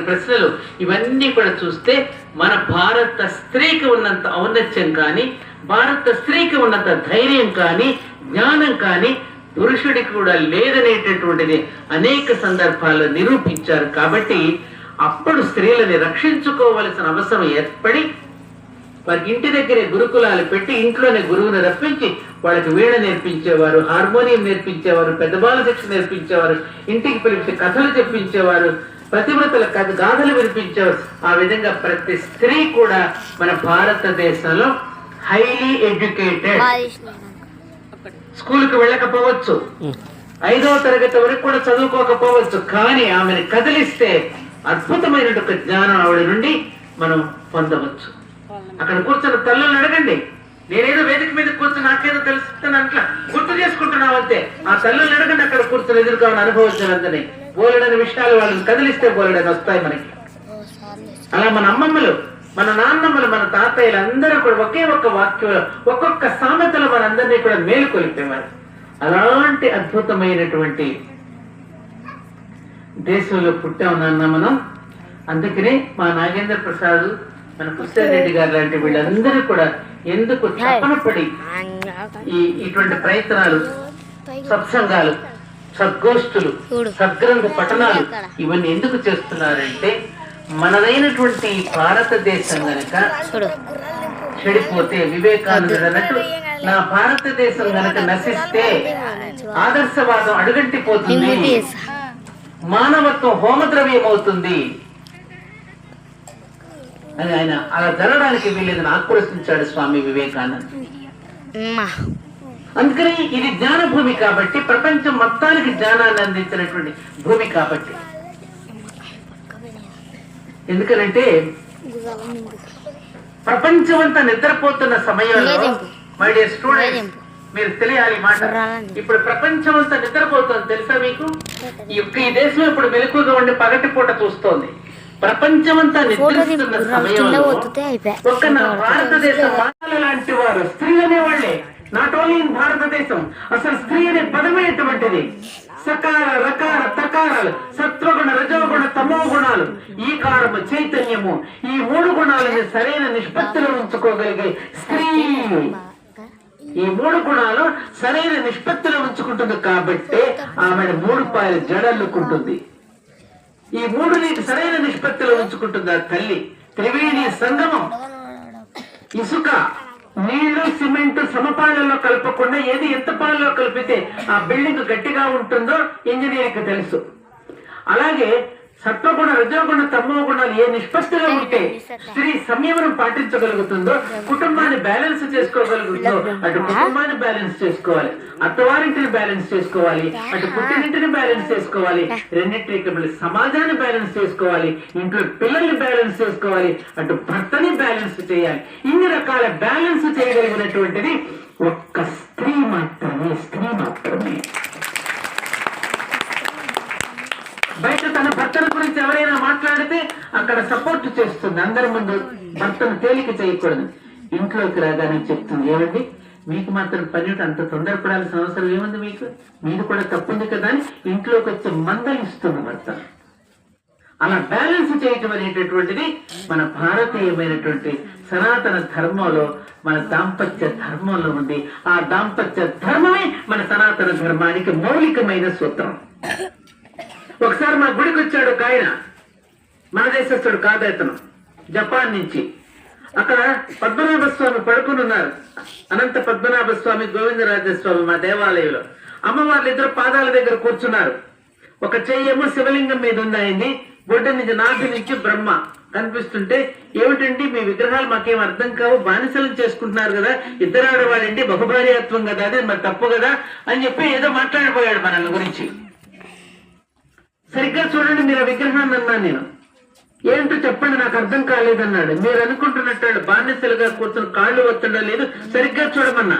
ప్రశ్నలు ఇవన్నీ కూడా చూస్తే మన భారత స్త్రీకి ఉన్నంత ఔన్నత్యం కానీ భారత స్త్రీకి ఉన్నంత ధైర్యం కానీ జ్ఞానం కానీ పురుషుడికి కూడా లేదనేటటువంటిది అనేక సందర్భాల్లో నిరూపించారు కాబట్టి అప్పుడు స్త్రీలని రక్షించుకోవలసిన అవసరం ఏర్పడి వారికి ఇంటి దగ్గరే గురుకులాలు పెట్టి ఇంట్లోనే గురువుని రప్పించి వాళ్ళకి వీణ నేర్పించేవారు హార్మోనియం నేర్పించేవారు పెద్ద బాల శిక్ష నేర్పించేవారు ఇంటికి పిలిచి కథలు చెప్పించేవారు పతివ్రతల కథ గాథలు వినిపించేవారు ఆ విధంగా ప్రతి స్త్రీ కూడా మన భారతదేశంలో హైలీ ఎడ్యుకేటెడ్ స్కూల్కి వెళ్ళకపోవచ్చు. ఐదవ తరగతి వరకు కూడా చదువుకోకపోవచ్చు. కానీ ఆమెను కదిలిస్తే అద్భుతమైన ఒక జ్ఞానం ఆవిడ నుండి మనం పొందవచ్చు. అక్కడ కూర్చున్న తల్లులను అడగండి. నేనేదో వేదిక మీద కూర్చుని నాకేదో తెలుస్తుంది అట్లా గుర్తు చేసుకుంటున్నావు అంతే. ఆ తల్లులు అడగండి అక్కడ కూర్చుని ఎదురుగా ఉన్న అనుభవించాలంతనే బోలెడని విషయాలు వాళ్ళని కదిలిస్తే బోలెడని వస్తాయి మనకి. అలా మన అమ్మమ్మలు మన నాన్నమ్మలు మన తాతయ్యలు అందరూ కూడా ఒకే ఒక్క వాక్యంలో ఒక్కొక్క సామెతలు మనందరినీ కూడా మేలుకొలిపేవారు. అలాంటి అద్భుతమైనటువంటి దేశంలో పుట్టాం నాన్న మనం. అందుకనే మా నాగేంద్ర ప్రసాద్ మన రెడ్డి గారు లాంటి వీళ్ళందరూ కూడా ఎందుకు తపన పడి ఈ ఇటువంటి ప్రయత్నాలు సత్సంగాలు సద్గోష్ఠులు సద్గ్రంథ పఠనాలు ఇవన్నీ ఎందుకు చేస్తున్నారంటే మనదైనటువంటి భారతదేశం గనక చెడిపోతే వివేకానందుడు అన్నట్టు నా భారతదేశం గనక నశిస్తే ఆదర్శవాదం అడుగంటిపోతుంది. మానవత్వం హోమద్రవ్యం అవుతుంది అని ఆయన అలా జరగడానికి వీళ్ళని ఆక్రోశించాడు స్వామి వివేకానంద. అందుకని ఇది జ్ఞాన భూమి కాబట్టి ప్రపంచం మొత్తానికి జ్ఞానాన్ని అందించినటువంటి భూమి కాబట్టి. ఎందుకనంటే ప్రపంచం అంతా నిద్రపోతున్న సమయంలో మై డియర్ స్టూడెంట్స్ మీరు తెలియాలి మాట. ఇప్పుడు ప్రపంచం అంతా నిద్రపోతుంది తెలుసా మీకు? ఈ దేశం ఇప్పుడు మెలకుగా ఉండి పగటిపూట చూస్తోంది. ప్రపంచమంతా నిద్రిస్తున్న సమయంలో ఒక్క నా భారతదేశం మానవుల లాంటి వారు స్త్రీలు అనేవాళ్ళే. నాట్ ఓన్లీ ఇన్ భారతదేశం అసలు స్త్రీ అనే పదమే ఎటువంటిది? సకార రకార తకారాలు సత్వగుణ రజోగుణ తమో గుణాలు ఈ కారము చైతన్యము. ఈ మూడు గుణాలని సరైన నిష్పత్తిలో ఉంచుకోగలిగే స్త్రీ. ఈ మూడు గుణాలు సరైన నిష్పత్తిలో ఉంచుకుంటుంది కాబట్టి ఆమె మూడు పాయల జడల్లుకుంటుంది ఈ మూడు నీటి సరైన నిష్పత్తిలో ఉంచుకుంటుంది ఆ తల్లి? త్రివేణి సంగమం. ఇసుక నీళ్ళు సిమెంట్ సమపాలలో కలపకుండా ఏది ఎంత పాలలో కలిపితే ఆ బిల్డింగ్ గట్టిగా ఉంటుందో ఇంజనీరింగ్ తెలుసు. అలాగే సత్వగుణ రజోగుణ తమో గుణాలు ఏ నిష్పత్తిలో ఉంటే స్త్రీ సంయమనం పాటించగలుగుతుందో కుటుంబాన్ని బ్యాలెన్స్ చేసుకోగలుగుతుందో అటు కుటుంబాన్ని బ్యాలెన్స్ చేసుకోవాలి అత్తవారింటిని బ్యాలెన్స్ చేసుకోవాలి అటు పుట్టినింటిని బ్యాలెన్స్ చేసుకోవాలి రెండింటికి మళ్ళీ సమాజాన్ని బ్యాలెన్స్ చేసుకోవాలి ఇంట్లో పిల్లల్ని బ్యాలెన్స్ చేసుకోవాలి అటు భర్తని బ్యాలెన్స్ చేయాలి. ఇన్ని రకాల బ్యాలెన్స్ చేయగలిగినటువంటిది ఒక్క స్త్రీ మాత్రమే స్త్రీ మాత్రమే. బయట తన భర్తల గురించి ఎవరైనా మాట్లాడితే అక్కడ సపోర్ట్ చేస్తుంది. అందరి ముందు భర్తను తేలిక చేయకూడదు. ఇంట్లోకి రాగానే చెప్తుంది. ఏమండి? మీకు మాత్రం పని అంత తొందరపడాల్సిన అవసరం ఏముంది మీకు? మీరు కూడా తప్పుంది కదా అని ఇంట్లోకి వచ్చి మందలిస్తుంది భర్త. అలా బ్యాలెన్స్ చేయటం అనేటటువంటిది మన భారతీయమైనటువంటి సనాతన ధర్మంలో మన దాంపత్య ధర్మంలో ఉంది. ఆ దాంపత్య ధర్మమే మన సనాతన ధర్మానికి మౌలికమైన సూత్రం. ఒకసారి మా గుడికి వచ్చాడు ఒక ఆయన. మన దేశస్తుడు కాదు అతను. జపాన్ నుంచి. అక్కడ పద్మనాభ స్వామి పడుకుని ఉన్నారు. అనంత పద్మనాభ స్వామి గోవిందరాజస్వామి మా దేవాలయంలో. అమ్మవార్లు ఇద్దరు పాదాల దగ్గర కూర్చున్నారు. ఒక చెయ్యేమో శివలింగం మీద ఉంది ఆయన్ని బొడ్డ నుంచి నాభి నుంచి బ్రహ్మ కనిపిస్తుంటే ఏమిటండి మీ విగ్రహాలు మాకేం అర్థం కావు? బానిసలను చేసుకుంటున్నారు కదా. ఇద్దరు ఆడవాళ్ళండి బహుభార్యత్వం కదా అది మరి తప్పు కదా? అని చెప్పి ఏదో మాట్లాడిపోయాడు మనల్ని గురించి. సరిగ్గా చూడండి మీరు ఆ విగ్రహాన్ని అన్నాను నేను. ఏంటో చెప్పండి నాకు అర్థం కాలేదన్నాడు మీరు అనుకుంటున్నట్టు బానిసలుగా కూర్చొని కాళ్ళు వస్తుండో లేదు సరిగ్గా చూడమన్నా.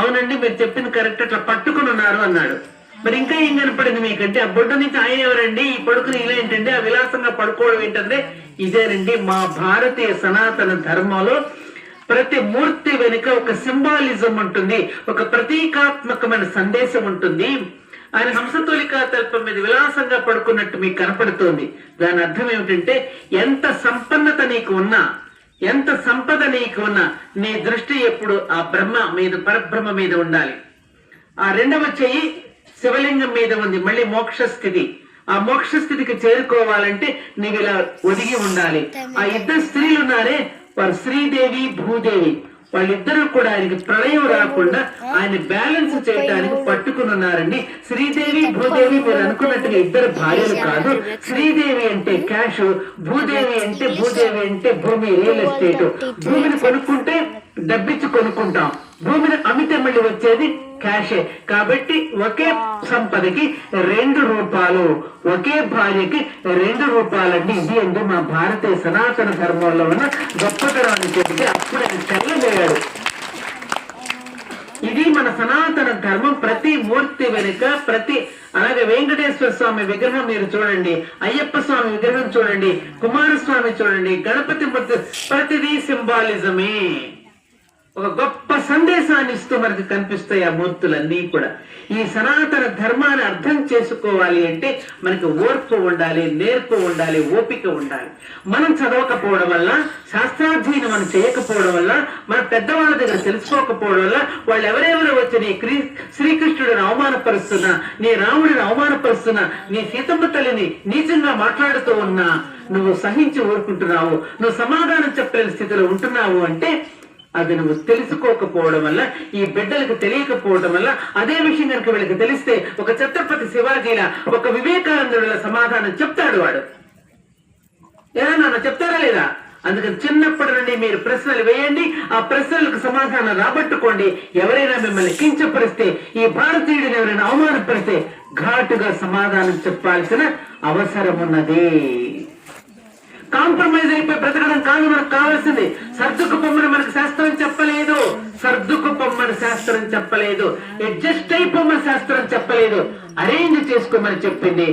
అవునండి మీరు చెప్పింది కరెక్ట్ అట్లా పట్టుకుని ఉన్నారు అన్నాడు. మరి ఇంకా ఏం కనపడింది మీకంటే? ఆ బొడ్డు నుంచి ఆయన ఎవరండి? ఈ పడుకుని ఇలా ఏంటండి ఆ విలాసంగా పడుకోవడం ఏంటంటే ఇదేనండి మా భారతీయ సనాతన ధర్మంలో ప్రతి మూర్తి వెనుక ఒక సింబాలిజం ఉంటుంది ఒక ప్రతీకాత్మకమైన సందేశం ఉంటుంది. ఆయన హంసతోలికా తల్పం మీద విలాసంగా పడుకున్నట్టు మీకు కనపడుతోంది. దాని అర్థం ఏమిటంటే ఎంత సంపన్నత నీకు ఉన్నా ఎంత సంపద నీకు ఉన్నా నీ దృష్టి ఎప్పుడు ఆ బ్రహ్మ మీద పరబ్రహ్మ మీద ఉండాలి. ఆ రెండవ చెయ్యి శివలింగం మీద ఉంది మళ్ళీ మోక్ష స్థితి. ఆ మోక్ష స్థితికి చేరుకోవాలంటే నీవు ఇలా ఒదిగి ఉండాలి. ఆ ఇద్దరు స్త్రీలు ఉన్నారే వారు శ్రీదేవి భూదేవి. వాళ్ళిద్దరూ కూడా ఆయనకి ప్రళయం రాకుండా ఆయన బ్యాలెన్స్ చేయడానికి పట్టుకుని ఉన్నారండి. శ్రీదేవి భూదేవి మీరు అనుకున్నట్టుగా ఇద్దరు భార్యలు కాదు. శ్రీదేవి అంటే క్యాష్ భూదేవి అంటే భూదేవి అంటే భూమి రియల్ ఎస్టేట్. భూమిని కొనుక్కుంటే డబ్బిచ్చి కొనుక్కుంటాం. భూమిని అమితే మళ్ళీ వచ్చేది క్యాషే. కాబట్టి ఒకే సంపదకి రెండు రూపాలు ఒకే భార్యకి రెండు రూపాలండి ఇది అండి మా భారతీయ సనాతన ధర్మంలో ఉన్న గొప్పతనం అని చెబితే అప్పుడు ఆయన తెల్లబోయాడు ఇది మన సనాతన ధర్మం ప్రతి మూర్తి వెనుక ప్రతి అలాగే వెంకటేశ్వర స్వామి విగ్రహం మీరు చూడండి అయ్యప్ప స్వామి విగ్రహం చూడండి కుమారస్వామి చూడండి గణపతి మూర్తి ప్రతిదీ సింబాలిజమే. ఒక గొప్ప సందేశాన్ని ఇస్తూ మనకి కనిపిస్తాయి ఆ మూర్తులన్నీ కూడా. ఈ సనాతన ధర్మాన్ని అర్థం చేసుకోవాలి అంటే మనకి ఓర్పు ఉండాలి నేర్పు ఉండాలి ఓపిక ఉండాలి. మనం చదవకపోవడం వల్ల శాస్త్రాధ్యయనం మనం చేయకపోవడం వల్ల మన పెద్దవాళ్ళ దగ్గర తెలుసుకోకపోవడం వల్ల వాళ్ళు ఎవరెవరు వచ్చి నీ క్రీ- శ్రీకృష్ణుడిని అవమానపరుస్తున్నా నీ రాముడిని అవమానపరుస్తున్నా నీ సీతమ్మ తల్లిని నీచంగా మాట్లాడుతూ ఉన్నా నువ్వు సహించి ఊరుకుంటున్నావు నువ్వు సమాధానం చెప్పలేని స్థితిలో ఉంటున్నావు అంటే అది నువ్వు తెలుసుకోకపోవడం వల్ల ఈ బిడ్డలకు తెలియకపోవడం వల్ల అదే విషయం కనుక వీళ్ళకి తెలిస్తే ఒక ఛత్రపతి శివాజీల ఒక వివేకానందుల సమాధానం చెప్తాడు వాడు. ఎలా నాన్న చెప్తారా లేదా? అందుకని చిన్నప్పటి నుండి మీరు ప్రశ్నలు వేయండి ఆ ప్రశ్నలకు సమాధానం రాబట్టుకోండి. ఎవరైనా మిమ్మల్ని కించపరిస్తే ఈ భారతీయుడిని ఎవరైనా అవమానపరిస్తే ఘాటుగా సమాధానం చెప్పాల్సిన అవసరం ఉన్నది. కాంప్రమైజ్ అయిపోయి బ్రతకడం కాదు మనకు కావాల్సింది. సర్దుకు పొమ్మని మనకు శాస్త్రం చెప్పలేదు. సర్దుకు పొమ్మని శాస్త్రం చెప్పలేదు. అడ్జస్ట్ అయిపోమని శాస్త్రం చెప్పలేదు. అరేంజ్ చేసుకోమని చెప్పింది.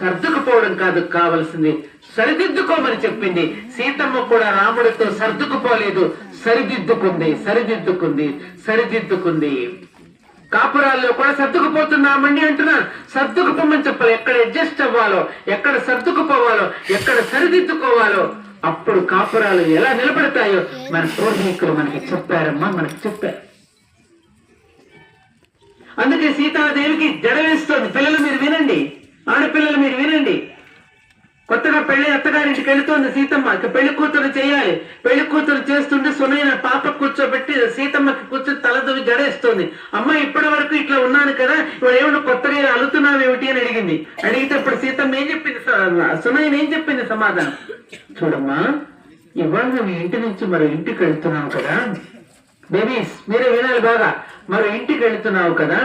సర్దుకుపోవడం కాదు కావలసింది. సరిదిద్దుకోమని చెప్పింది. సీతమ్మ కూడా రాముడితో సర్దుకుపోలేదు. సరిదిద్దుకుంది సరిదిద్దుకుంది సరిదిద్దుకుంది. కాపురాల్లో కూడా సర్దుకుపోతున్నామండి అంటున్నారు. సర్దుకుపోమని చెప్పాలి. ఎక్కడ అడ్జస్ట్ అవ్వాలో ఎక్కడ సర్దుకుపోవాలో ఎక్కడ సరిదిద్దుకోవాలో అప్పుడు కాపురాలు ఎలా నిలబడతాయో మన పూర్వీకులు మనకి చెప్పారమ్మా మనకి చెప్పారు. అందుకే సీతాదేవికి జడవేస్తోంది పిల్లలు మీరు వినండి. ఆడపిల్లలు మీరు వినండి. కొత్తగా పెళ్ళి అత్తగారింటికి వెళుతోంది సీతమ్మ. పెళ్ళి కూతురు చేయాలి. పెళ్ళి కూతురు చేస్తుంటే సునైన పాప కూర్చోబెట్టి సీతమ్మకి కూర్చొని తలదవి జడేస్తుంది అమ్మాయి ఇప్పటి వరకు ఇట్లా ఉన్నాను కదా? ఇప్పుడు ఏమన్నా కొత్తగా అలుతున్నావు ఏమిటి అని అడిగింది. అడిగితే ఇప్పుడు సీతమ్మ ఏం చెప్పింది? సునయన ఏం చెప్పింది సమాధానం? చూడమ్మా ఇవాళ మీ ఇంటి నుంచి మరో ఇంటికి వెళ్తున్నావు కదా? బేబీస్ మీరే వినాలి బాగా. మరో ఇంటికి వెళ్తున్నావు కదా?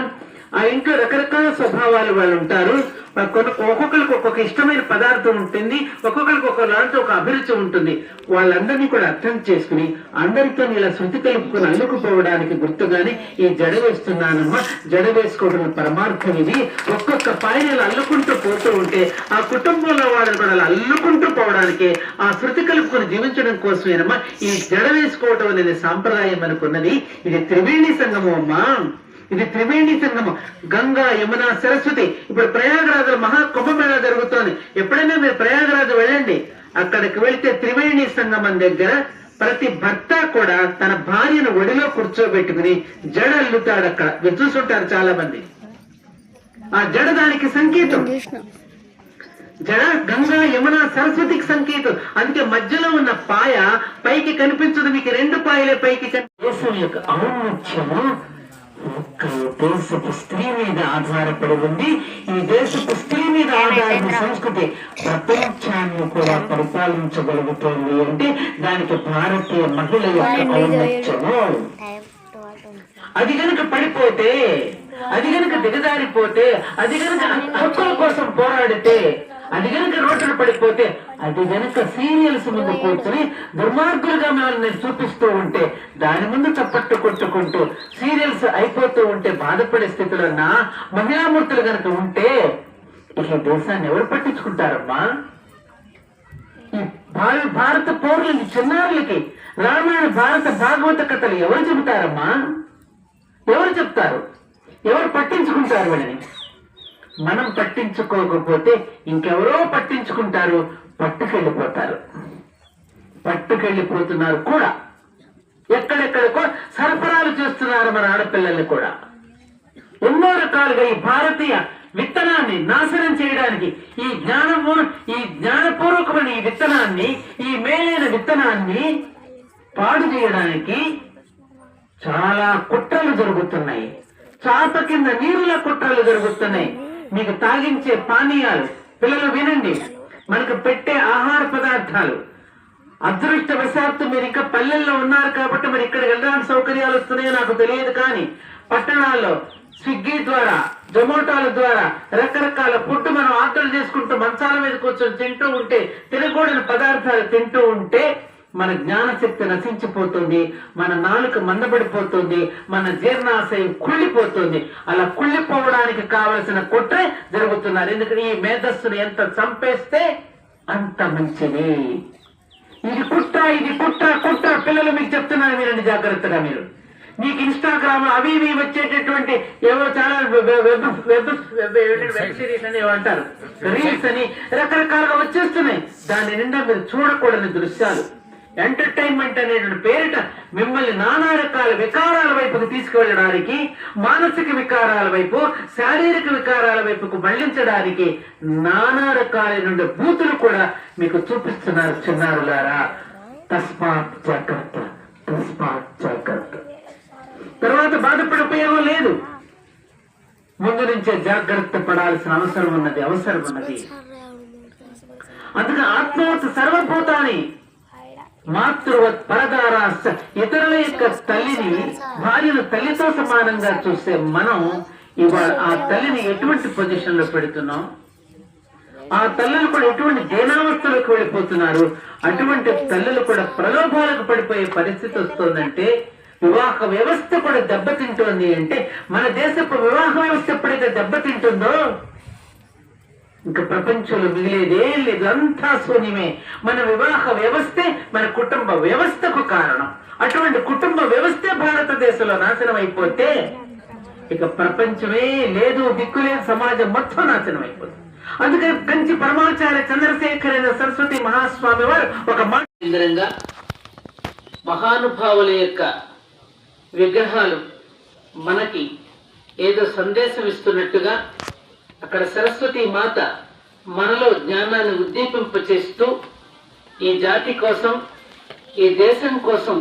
ఆ ఇంట్లో రకరకాల స్వభావాలు వాళ్ళు ఉంటారు. కొన్ని ఒక్కొక్కరికి ఒక్కొక్క ఇష్టమైన పదార్థం ఉంటుంది. ఒక్కొక్కరికి ఒక్కొక్క దాంట్లో ఒక అభిరుచి ఉంటుంది. వాళ్ళందరినీ కూడా అర్థం చేసుకుని అందరితో ఇలా శృతి కలుపుకుని అల్లుకుపోవడానికి గుర్తుగానే ఈ జడ వేస్తున్నానమ్మా. జడ వేసుకోవడం పరమార్థం ఇది. ఒక్కొక్క పాయలు అల్లుకుంటూ పోతూ ఉంటే ఆ కుటుంబంలో వాళ్ళని కూడా అలా అల్లుకుంటూ పోవడానికి ఆ శృతి కలుపుకొని జీవించడం కోసమేనమ్మా. ఈ జడ వేసుకోవటం అనేది సాంప్రదాయం అనుకున్నది. ఇది త్రివేణి సంగమం అమ్మా. ఇది త్రివేణి సంగమం. గంగా యమున సరస్వతి. ఇప్పుడు ప్రయాగరాజులో మహా కుంభమేళ జరుగుతోంది. ఎప్పుడైనా మీరు ప్రయాగరాజు వెళ్ళండి. అక్కడికి వెళ్తే త్రివేణి సంగమం దగ్గర ప్రతి భర్త కూడా తన భార్యను ఒడిలో కూర్చోబెట్టుకుని జడ అల్లుతాడు అక్కడ. మీరు చూసుంటారు చాలా మంది ఆ జడ దానికి సంకేతం. జడ గంగా యమున సరస్వతికి సంకేతం. అందుకే మధ్యలో ఉన్న పాయ పైకి కనిపించదు. మీకు రెండు పాయలే పైకి కనిపి యొక్క ఔన్నత్యము దేశపు స్త్రీ మీద ఆధారపడి ఉంది. ఈ దేశపు స్త్రీ మీద ఆధారపడిన సంస్కృతి ప్రపంచాన్ని కూడా పరిపాలించగలుగుతోంది అంటే దానికి భారతీయ మహిళ యొక్క ఔన్నత్యము. అది గనుక పడిపోతే అది గనుక దిగజారిపోతే అది గనుక హక్కుల కోసం పోరాడితే అది గనుక రోడ్డున పడిపోతే అది గనుక సీరియల్స్ ముందు కూర్చొని దుర్మార్గులుగా మిమ్మల్ని చూపిస్తూ ఉంటే దాని ముందు చప్పట్టు కొట్టుకుంటూ సీరియల్స్ అయిపోతూ ఉంటే బాధపడే స్థితిలో నా మహిళామూర్తులు గనుక ఉంటే ఇక దేశాన్ని ఎవరు పట్టించుకుంటారమ్మా? ఈ భావి భారత పౌరులకి చిన్నారులకి రామాయణ భారత భాగవత కథలు ఎవరు చెబుతారమ్మా? ఎవరు చెప్తారు? ఎవరు పట్టించుకుంటారు వీళ్ళని? మనం పట్టించుకోకపోతే ఇంకెవరో పట్టించుకుంటారు పట్టుకెళ్ళిపోతారు. పట్టుకెళ్ళిపోతున్నారు కూడా. ఎక్కడెక్కడికో సరఫరాలు చేస్తున్నారు మన ఆడపిల్లల్ని కూడా. ఎన్నో రకాలుగా ఈ భారతీయ విత్తనాన్ని నాశనం చేయడానికి ఈ జ్ఞానము ఈ జ్ఞానపూర్వకమైన ఈ విత్తనాన్ని ఈ మేలైన విత్తనాన్ని పాడు చేయడానికి చాలా కుట్రలు జరుగుతున్నాయి. చాప కింద నీరుల కుట్రలు జరుగుతున్నాయి. మీకు తాగించే పానీయాలు. పిల్లలు వినండి. మనకు పెట్టే ఆహార పదార్థాలు. అదృష్టవశాత్తు మీరు ఇంకా పల్లెల్లో ఉన్నారు కాబట్టి మరి ఇక్కడ వెళ్ళడానికి సౌకర్యాలు వస్తున్నాయో నాకు తెలియదు కానీ పట్టణాల్లో స్విగ్గీ ద్వారా జొమాటోల ద్వారా రకరకాల ఫుడ్ మనం ఆర్డర్ చేసుకుంటూ మంచాల మీద కూర్చొని తింటూ ఉంటే తినకూడని పదార్థాలు తింటూ ఉంటే మన జ్ఞానశక్తి నశించిపోతుంది మన నాలుక మందపడిపోతుంది మన జీర్ణాశయం కుళ్ళిపోతుంది. అలా కుళ్ళిపోవడానికి కావలసిన కుట్రే జరుగుతున్నారు. ఎందుకంటే ఈ మేధస్సును ఎంత చంపేస్తే అంత మంచిది. ఇది కుట్ర ఇది కుట్ర కుట్ర. పిల్లలు మీకు చెప్తున్నారు మీరండి జాగ్రత్తగా మీరు. మీకు ఇన్స్టాగ్రామ్ అవి ఇవి వచ్చేటటువంటి ఏవో చాలా వెబ్ వెబ్ వెబ్ సిరీస్ అని అంటారు. రీల్స్ అని రకరకాలుగా వచ్చేస్తున్నాయి. దాని నిండా మీరు చూడకూడని దృశ్యాలు. ఎంటర్టైన్మెంట్ అనేటువంటి పేరిట మిమ్మల్ని నానా రకాల వికారాల వైపుకు తీసుకువెళ్ళడానికి మానసిక వికారాల వైపు శారీరక వికారాల వైపుకు మళ్ళించడానికి నానా రకాలైన బూతులు కూడా మీకు చూపిస్తున్నారు చిన్నారులారా. తస్మాత్ జాగ్రత్త తస్మాత్ జాగ్రత్త. తర్వాత బాధపడే ఉపయోగం లేదు. ముందు నుంచే జాగ్రత్త పడాల్సిన అవసరం ఉన్నది అవసరం ఉన్నది. అందుకే ఆత్మవత్ సర్వభూతాన్ని మాతృవత్ పరదారాస్త ఇతరుల యొక్క తల్లిని భార్యను తల్లితో సమానంగా చూస్తే మనం ఇవాళ ఆ తల్లిని ఎటువంటి పొజిషన్లో పెడుతున్నాం? ఆ తల్లులు కూడా ఎటువంటి దేనావస్థలకు వెళ్ళిపోతున్నారు? అటువంటి తల్లులు కూడా ప్రలోభాలకు పడిపోయే పరిస్థితి వస్తుందంటే వివాహ వ్యవస్థ కూడా దెబ్బతింటోంది అంటే మన దేశపు వివాహ వ్యవస్థ ఎప్పుడైతే దెబ్బతింటుందో ఇంకా ప్రపంచంలో మిగిలేదే లేదు. అంతా శూన్యమే మన వివాహ వ్యవస్థే మన కుటుంబ వ్యవస్థకు కారణం. అటువంటి కుటుంబ వ్యవస్థే భారతదేశంలో నాశనం అయిపోతే ఇక ప్రపంచమే లేదు దిక్కులేని సమాజం మొత్తం నాశనం అయిపోతుంది అందుకని కంచి పరమాచార్య చంద్రశేఖర సరస్వతి మహాస్వామి వారు ఒక మాట మహానుభావుల యొక్క విగ్రహాలు మనకి ఏదో సందేశం ఇస్తున్నట్టుగా అక్కడ సరస్వతి మాత మనలో జ్ఞానాన్ని ఉద్దీపింపచేస్తూ ఈ జాతి కోసం ఈ దేశం కోసం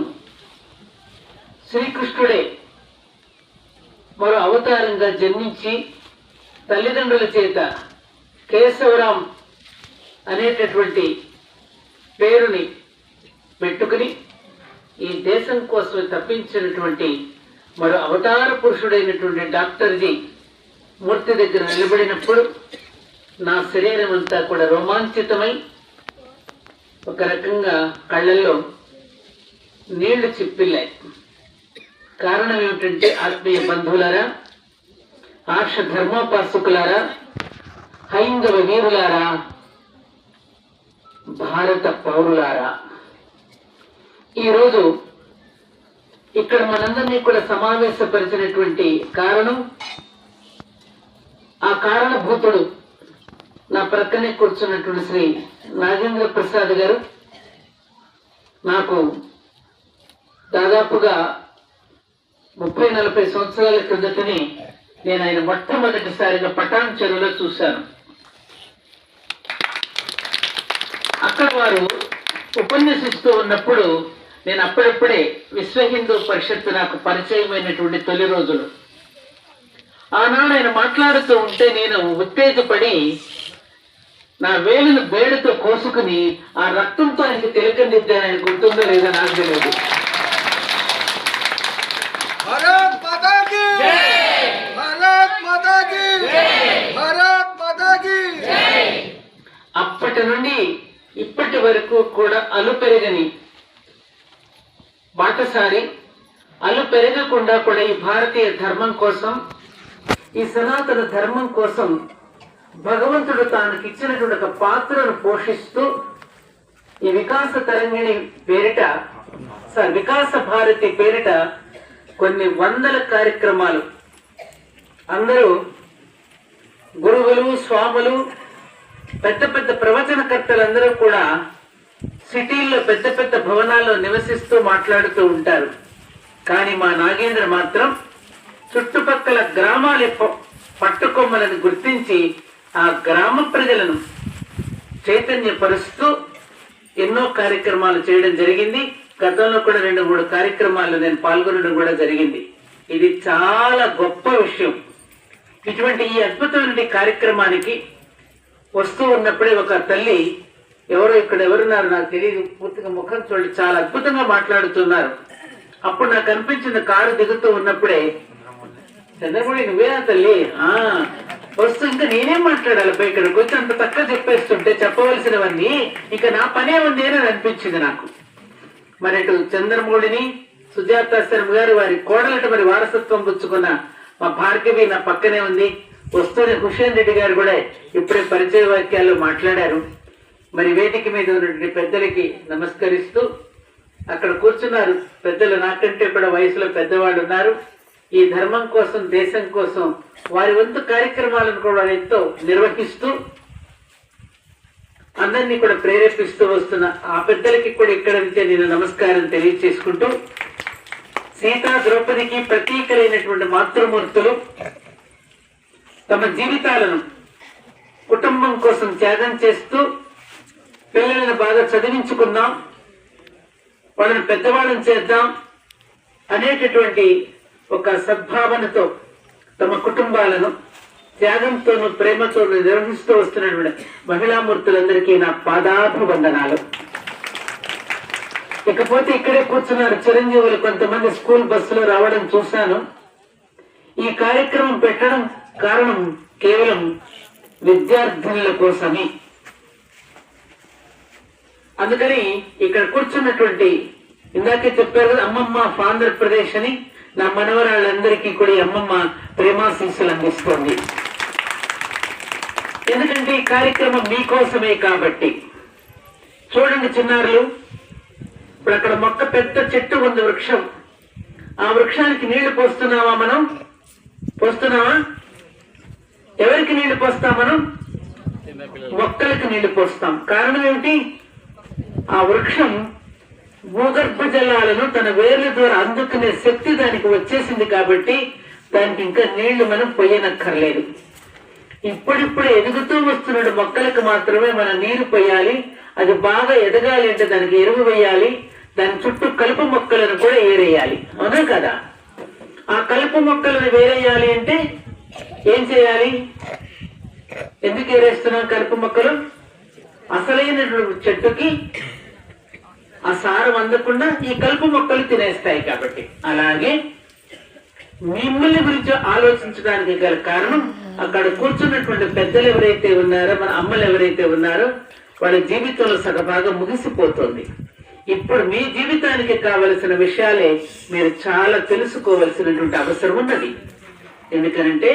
శ్రీకృష్ణుడే మరో అవతారంగా జన్మించి తల్లిదండ్రుల చేత కేశవరాం అనేటటువంటి పేరుని పెట్టుకుని ఈ దేశం కోసం తప్పించినటువంటి మరో అవతార పురుషుడైనటువంటి డాక్టర్జీ మూర్తి దగ్గర నిలబడినప్పుడు నా శరీరం అంతా కూడా రోమాంచితమై ఒక రకంగా కళ్ళల్లో నీళ్ళు చిప్పిల్లాయి. కారణం ఏమిటంటే ఆత్మీయ బంధువులారా ఆర్ష ధర్మోపాసకులారా హైందవ వీరులారా భారత పౌరులారా. ఈరోజు ఇక్కడ మనందరినీ కూడా సమావేశపరిచినటువంటి కారణం ఆ కారణభూతుడు నా ప్రక్కనే కూర్చున్నటువంటి శ్రీ నాగేంద్ర ప్రసాద్ గారు నాకు దాదాపుగా ముప్పై నలభై సంవత్సరాల క్రిందటని నేను ఆయన మొట్టమొదటిసారిగా పటాన్ చెరువులో చూశాను. అక్కడ వారు ఉపన్యసిస్తూ ఉన్నప్పుడు నేను అప్పుడప్పుడే విశ్వ హిందూ పరిషత్తు నాకు పరిచయమైనటువంటి తొలి రోజులు. ఆనాడు ఆయన మాట్లాడుతూ ఉంటే నేను ఉత్తేజపడి నా వేలును బేడుతో కోసుకుని ఆ రక్తంతో ఆయనకి తిలకందిద్దాను ఆయన గుర్తుందో లేదో నాకు తెలియదు. అప్పటి నుండి ఇప్పటి వరకు కూడా అలు పెరగని బాటసారి అలు పెరగకుండా కూడా ఈ భారతీయ ధర్మం కోసం ఈ సనాతన ధర్మం కోసం భగవంతుడు తానికి ఇచ్చినటువంటి ఒక పాత్రను పోషిస్తూ ఈ వికాస తరంగిణి పేరిట సార్ వికాస భారతి పేరిట కొన్ని వందల కార్యక్రమాలు. అందరూ గురువులు స్వాములు పెద్ద పెద్ద ప్రవచనకర్తలందరూ కూడా సిటీల్లో పెద్ద పెద్ద భవనాల్లో నివసిస్తూ మాట్లాడుతూ ఉంటారు. కానీ మా నాగేంద్ర మాత్రం చుట్టుపక్కల గ్రామాల ప- పట్టుకొమ్మలను గుర్తించి ఆ గ్రామ ప్రజలను చైతన్యపరుస్తూ ఎన్నో కార్యక్రమాలు చేయడం జరిగింది. గతంలో కూడా రెండు మూడు కార్యక్రమాల్లో నేను పాల్గొనడం కూడా జరిగింది. ఇది చాలా గొప్ప విషయం. ఇటువంటి ఈ అద్భుతమైన కార్యక్రమానికి వస్తూ ఉన్నప్పుడే ఒక తల్లి ఎవరో ఇక్కడ ఎవరున్నారు నాకు తెలియదు పూర్తిగా ముఖం చూడండి చాలా అద్భుతంగా మాట్లాడుతున్నారు. అప్పుడు నాకు అనిపించింది కారు దిగుతూ ఉన్నప్పుడే చంద్రమౌళి నువ్వేనా తల్లి? ఆ వస్తూ ఇంకా నేనేం మాట్లాడాలి? ఇక్కడికి వచ్చి అంత తక్కువ చెప్పేస్తుంటే చెప్పవలసినవన్నీ ఇంకా నా పనే ఉంది అని అనిపించింది నాకు. మరి అటు చంద్రమౌళిని సుజాత శర్మ గారు వారి కోడలట మరి వారసత్వం పుచ్చుకున్న మా భార్గవి నా పక్కనే ఉంది. వస్తూనే హుషేన్ రెడ్డి గారు కూడా ఇప్పుడే పరిచయ వాక్యాలు మాట్లాడారు. మరి వేదిక మీద ఉన్నటువంటి పెద్దలకి నమస్కరిస్తూ అక్కడ కూర్చున్నారు. పెద్దలు నాకంటే కూడా వయసులో పెద్దవాళ్ళు ఉన్నారు. ఈ ధర్మం కోసం దేశం కోసం వారి వంతు కార్యక్రమాలను కూడా ఎంతో నిర్వహిస్తూ అందరినీ కూడా ప్రేరేపిస్తూ వస్తున్న ఆ పెద్దలకి కూడా ఇక్కడ నుంచే నేను నమస్కారం తెలియచేసుకుంటూ సీతా ద్రౌపదికి ప్రతీకలైనటువంటి మాతృమూర్తులు తమ జీవితాలను కుటుంబం కోసం త్యాగం చేస్తూ పిల్లలను బాగా చదివించుకుందాం వాళ్ళని పెద్దవాళ్ళని చేద్దాం అనేటటువంటి ఒక సద్భావనతో తమ కుటుంబాలను త్యాగంతోనూ ప్రేమతోనూ నిర్వహిస్తూ వస్తున్నటువంటి మహిళామూర్తులందరికీ నా పాదాభివందనాలు. ఇకపోతే ఇక్కడే కూర్చున్నారు చిరంజీవులు కొంతమంది స్కూల్ బస్సులో రావడం చూశాను. ఈ కార్యక్రమం పెట్టడం కారణం కేవలం విద్యార్థినుల కోసమే. అందుకని ఇక్కడ కూర్చున్నటువంటి ఇందాకే చెప్పారు కదా అమ్మమ్మ ఆంధ్రప్రదేశ్ అని. నా మనవరాళ్ళందరికీ కూడా ఈ అమ్మమ్మ ప్రేమాశీస్సులు అందిస్తోంది. ఎందుకంటే ఈ కార్యక్రమం మీకోసమే కాబట్టి. చూడండి చిన్నారులు ఇప్పుడు అక్కడ మొక్క పెద్ద చెట్టు ఉంది వృక్షం. ఆ వృక్షానికి నీళ్ళు పోస్తున్నావా మనం? పోస్తున్నావా? ఎవరికి నీళ్ళు పోస్తాం మనం? మొక్కలకు నీళ్ళు పోస్తాం. కారణం ఏమిటి? ఆ వృక్షం భూగర్భ జలాలను తన వేర్ల ద్వారా అందుకునే శక్తి దానికి వచ్చేసింది కాబట్టి దానికి ఇంకా నీళ్ళు మనం పొయ్యనక్కర్లేదు ఇప్పుడిప్పుడు ఎదుగుతూ వస్తున్న మొక్కలకు మాత్రమే మనం నీరు పొయ్యాలి అది బాగా ఎదగాలి అంటే దానికి ఎరువు వేయాలి. దాని చుట్టూ కలుపు మొక్కలను కూడా ఏరేయాలి. అవునా కదా? ఆ కలుపు మొక్కలను వేరేయాలి అంటే ఏం చేయాలి? ఎందుకు ఏరేస్తున్నాం కలుపు మొక్కలు? అసలైన చెట్టుకి ఆ సారం అందకుండా ఈ కలుపు మొక్కలు తినేస్తాయి కాబట్టి. అలాగే మిమ్మల్ని గురించి ఆలోచించడానికి గల కారణం అక్కడ కూర్చున్నటువంటి పెద్దలు ఎవరైతే ఉన్నారో మన అమ్మలు ఎవరైతే ఉన్నారో వాళ్ళ జీవితంలో సగభాగం ముగిసిపోతుంది. ఇప్పుడు మీ జీవితానికి కావలసిన విషయాలే మీరు చాలా తెలుసుకోవలసినటువంటి అవసరం ఉన్నది. ఎందుకనంటే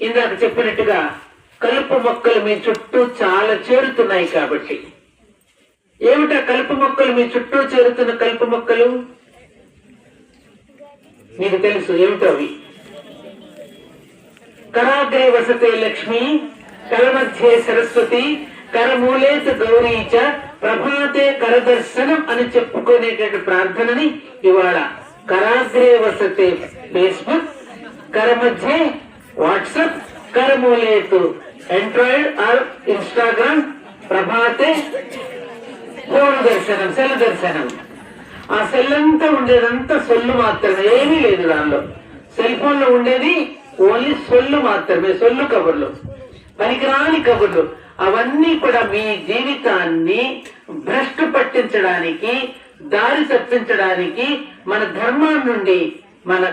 ఇందాక చెప్పినట్టుగా కలుపు మొక్కలు మీ చుట్టూ చాలా చేరుతున్నాయి కాబట్టి. ఏమిటా కలుపు మొక్కలు? మీ చుట్టూ చేరుతున్న కలుపు మొక్కలు? మీకు తెలుసు ఏమిటో అవి? కరాగ్రే వసతే లక్ష్మి కలమధ్యే సరస్వతి కరమూలేత గౌరీచ ప్రభాతే కరదర్శనం అని చెప్పుకునేటువంటి ప్రార్థనని ఇవాళ కరాగ్రే వసతే ఫేస్బుక్ కరమధ్యే వాట్సాప్ కరమూలేతు ఎండ్రాయిడ్ ఆర్ ఇన్స్టాగ్రామ్ ప్రభాతే ఫోన్ దర్శనం సెల్ దర్శనం. ఆ సెల్ అంతా ఉండేదంతా సొల్లు మాత్రమే ఏమీ లేదు దానిలో. సెల్ ఫోన్లో ఉండేది ఓన్లీ సొల్లు మాత్రమే సొల్లు కబుర్లు. పనికిరాని కబుర్లు. అవన్నీ కూడా మీ జీవితాన్ని భ్రష్టు పట్టించడానికి దారి తప్పించడానికి మన ధర్మం నుండి మన